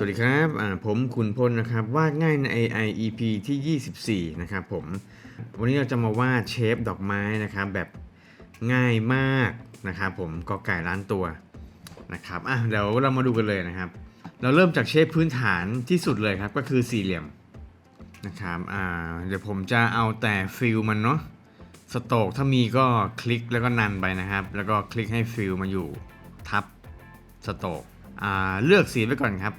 สวัสดีครับผมคุณพลนะครับวาดง่ายใน AI EP ที่ 24 นะครับผม วันนี้เราจะมาวาดเชฟดอกไม้นะครับแบบง่ายมากนะครับผมกอไก่ล้านตัวนะครับอะเดี๋ยวเรามาดูกันเลยนะครับ เราเริ่มจากเชฟพื้นฐานที่สุดเลยครับก็คือสี่เหลี่ยมนะครับอ่าเดี๋ยวผมจะเอาแต่ฟิลมันเนาะสโตกถ้ามีก็คลิกแล้วก็นันไปนะครับ แล้วก็คลิกให้ฟิลมาอยู่ทับสโตกอ่าเลือกสีไปก่อนครับ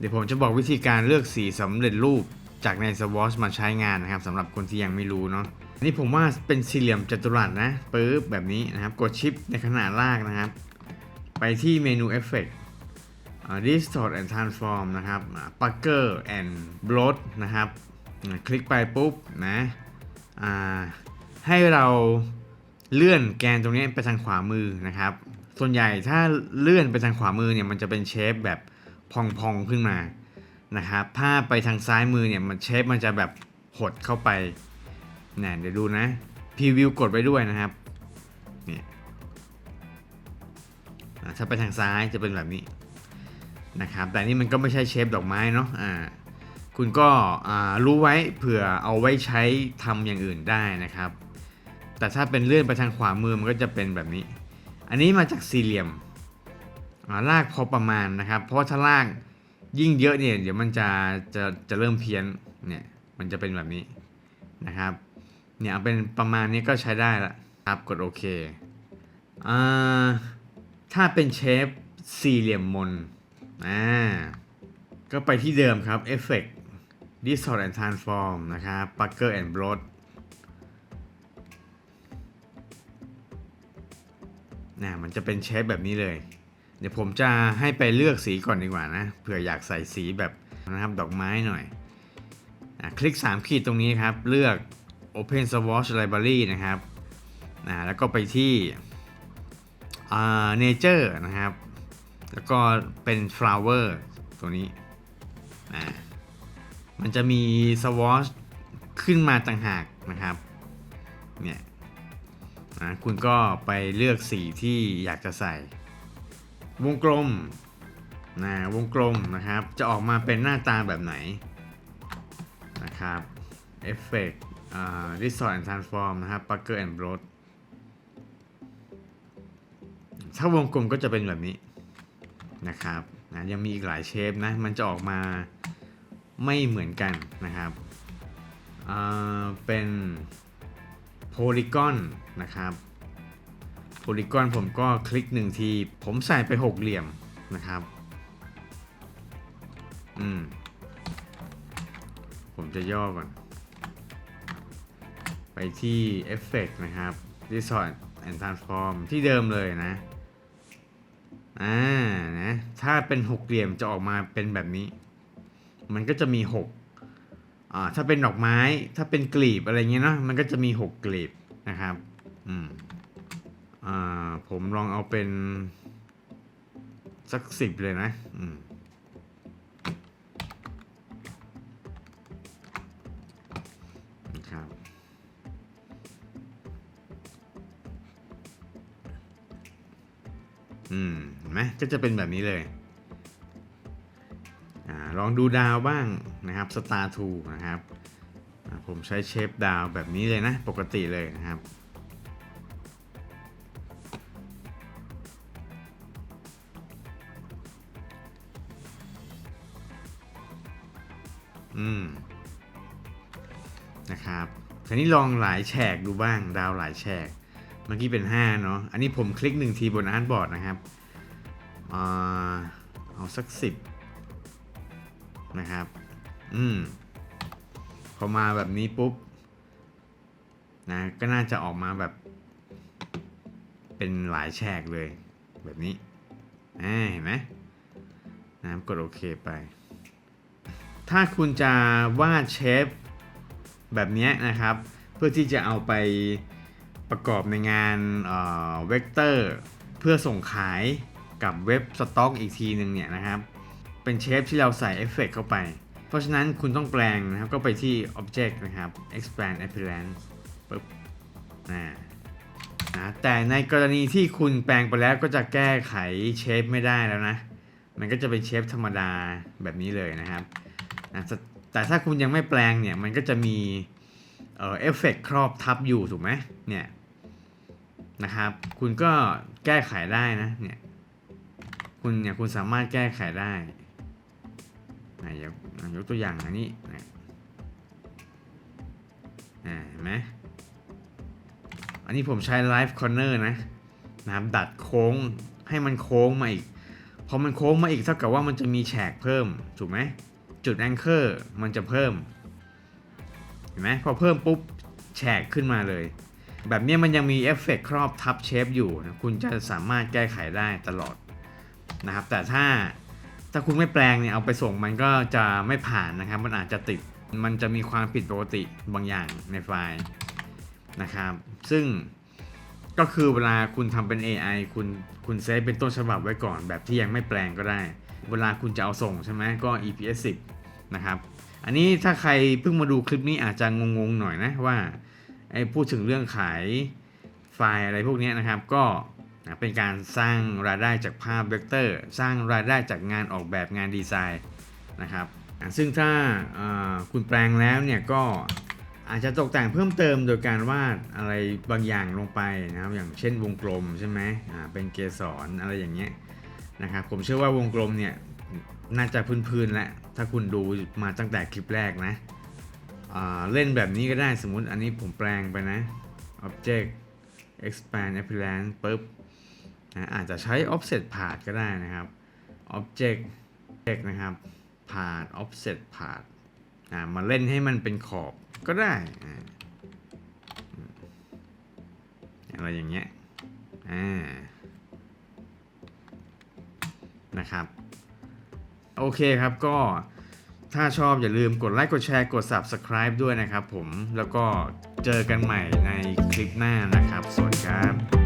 เดี๋ยวผมจะบอกวิธีการเลือกสีสำเร็จรูปจากใน Swatch มาใช้งานนะครับสำหรับคนที่ยังไม่รู้เนาะอันนี่ผมว่าเป็นสี่เหลี่ยมจัตุรัสนะปึ๊บแบบนี้นะครับ กดชิปในขนาดลากนะครับ ไปที่เมนู Effect อ่า Distort and Transform นะครับ Pucker and Blot นะครับ คลิกไปปุ๊บนะให้เราเลื่อนแกนตรงนี้ไปทางขวามือนะครับ ส่วนใหญ่ถ้าเลื่อนไปทางขวามือเนี่ยมันจะเป็นเชฟแบบ พองๆขึ้นมานะครับถ้าไปทางซ้ายมือเนี่ยมันเชฟมันจะแบบหดเข้าไปเนี่ยเดี๋ยวดูนะพรีวิวกดไว้ด้วยนะครับเนี่ยถ้าไปทางซ้ายจะเป็นแบบนี้นะครับแต่นี่มันก็ไม่ใช่เชฟดอกไม้เนาะอ่าคุณก็รู้ไว้เผื่อเอาไว้ใช้ทำอย่างอื่นได้นะครับ แต่ถ้าเป็นเลื่อนไปทางขวามือมันก็จะเป็นแบบนี้ อันนี้มาจากสี่เหลี่ยม ลากพอประมาณนะครับ เพราะถ้าลากยิ่งเยอะเนี่ยเดี๋ยวมันจะจะจะเริ่มเพี้ยนเนี่ยมันจะเป็นแบบนี้นะครับเนี่ยเอาเป็นประมาณนี้ก็ใช้ได้ละครับกดโอเคอ่าถ้าเป็นเชฟสี่เหลี่ยมมนอ่าก็ไปที่เดิมครับ Effect Distort and Transform นะครับ Pucker and Blot นะมันจะเป็นเชฟแบบนี้เลย เดี๋ยวผมจะให้ไปเลือกสีก่อนดีกว่านะเผื่ออยากใส่สีแบบนะครับดอกไม้หน่อยอคลิก 3 ขีดตรงนี้ครับ เลือก Open Swatch Library นะครับนะแล้วก็ไปที่ Nature นะครับ แล้วก็เป็น Flower ตัวนี้นะมันจะมี Swatch ขึ้นมาต่างหากนะครับเนี่ยนะคุณก็ไปเลือกสีที่อยากจะใส่ วงกลมนะวงกลมนะครับ จะออกมาเป็นหน้าตาแบบไหนนะครับ Effect อ่า Distort and Transform นะครับ Pucker and Blot ถ้าวงกลมก็จะเป็นแบบนี้นะครับนะยังมีอีกหลายเชฟนะ มันจะออกมาไม่เหมือนกันนะครับอ่าเป็นโพลีกอนนะครับ โพลีกอนผมก็คลิกหนึ่งที ผมใส่ไปหกเหลี่ยมนะครับ อืม ผมจะย่อก่อน ไปที่ Effect นะครับ Distort and Transform ที่เดิมเลยนะ อ่า นะ ถ้าเป็นหกเหลี่ยมจะออกมาเป็นแบบนี้ มันก็จะมีหกอ่า ถ้าเป็นดอกไม้ ถ้าเป็นกลีบอะไรเงี้ยเนาะ มันก็จะมีหกกลีบนะครับ อืม ผมลองเอาเป็น สักสิบเลยนะอืมนะครับอืมเห็นไหมก็จะเป็นแบบนี้เลยอาลองดูดาวบ้างนะครับ Star 2นะครับ ผมใช้เชฟดาวแบบนี้เลยนะ ปกติเลยนะครับ อืมนะครับทีนี้ลองหลายแฉกดูบ้างดาวหลายแฉก เมื่อกี้เป็น 5 เนาะ อันนี้ผมคลิกหนึ่งทีบนอาร์ตบอร์ดนะครับอ่าเอาสัก 10 นะครับ อืม พอมาแบบนี้ปุ๊บ นะ ก็น่าจะออกมาแบบ เป็นหลายแฉกเลย แบบนี้เห็นไหมนะกดโอเคไป ถ้าคุณจะวาดเชฟแบบนี้นะครับ เพื่อที่จะเอาไปประกอบในงานเวกเตอร์เพื่อส่งขายกับเว็บสต็อกอีกทีหนึ่งเนี่ยนะครับ เป็นเชฟที่เราใส่เอฟเฟกเข้าไป เพราะฉะนั้นคุณต้องแปลงนะครับ ก็ไปที่ Object นะครับ Expand Appearance ปึ๊บนะนะแต่ในกรณีที่คุณแปลงไปแล้วก็จะแก้ไขเชฟไม่ได้แล้วนะ มันก็จะเป็นเชฟธรรมดาแบบนี้เลยนะครับ นะแต่ถ้าคุณยังไม่แปลงเนี่ยมันก็จะมีเออเอฟเฟกต์ครอบทับอยู่ถูกไหมเนี่ยนะครับคุณก็แก้ไขได้นะเนี่ยคุณเนี่ยคุณสามารถแก้ไขได้ไหนยกยกตัวอย่างอันนี้นะอ่าเห็นไหมอันนี้ผมใช้ Live Corner นะนะครับดัดโค้งให้มันโค้งมาอีกพอมันโค้งมาอีกเท่ากับว่ามันจะมีแฉกเพิ่มถูกไหม จุดแองเกอร์มันจะเพิ่ม เห็นไหมพอเพิ่มปุ๊บแฉกขึ้นมาเลย แบบนี้มันยังมีเอฟเฟกต์ครอบทับเชฟอยู่นะคุณจะสามารถแก้ไขได้ตลอดนะครับ แต่ถ้าถ้าคุณไม่แปลงเนี่ยเอาไปส่งมันก็จะไม่ผ่านนะครับ มันอาจจะติดมันจะมีความผิดปกติบางอย่างในไฟล์นะครับ ซึ่งก็คือเวลาคุณทำเป็น AI คุณคุณเซฟเป็นต้นฉบับไว้ก่อน แบบที่ยังไม่แปลงก็ได้ เวลาคุณจะเอาส่งใช่ไหมก็ EPS 10 นะครับ อันนี้ถ้าใครเพิ่งมาดูคลิปนี้อาจจะงงๆหน่อยนะว่าไอ้พูดถึงเรื่องขายไฟล์อะไรพวกนี้นะครับ ก็เป็นการสร้างรายได้จากภาพเวกเตอร์ สร้างรายได้จากงานออกแบบงานดีไซน์นะครับซึ่งถ้าคุณแปลงแล้วเนี่ยก็อาจจะตกแต่งเพิ่มเติมโดยการวาดอะไรบางอย่างลงไปนะครับอย่างเช่นวงกลมใช่ไหมอ่าเป็นเกสรอะไรอย่างเงี้ย นะครับผมเชื่อว่าวงกลมเนี่ยน่าจะพื้นๆแล้วถ้าคุณดูมาตั้งแต่คลิปแรกนะเล่นแบบนี้ก็ได้สมมติอันนี้ผมแปลงไปนะ object expand appearance ปุ๊บนะอาจจะใช้ offset part ก็ได้นะครับ object object นะครับ part offset part อ่ามาเล่นให้มันเป็นขอบก็ได้อะไรอย่างเงี้ยอ่า นะครับ โอเคครับก็ถ้าชอบอย่าลืมกดไลค์กดแชร์กด Subscribe ด้วยนะครับผมแล้วก็เจอกันใหม่ในคลิปหน้านะครับ สวัสดีครับ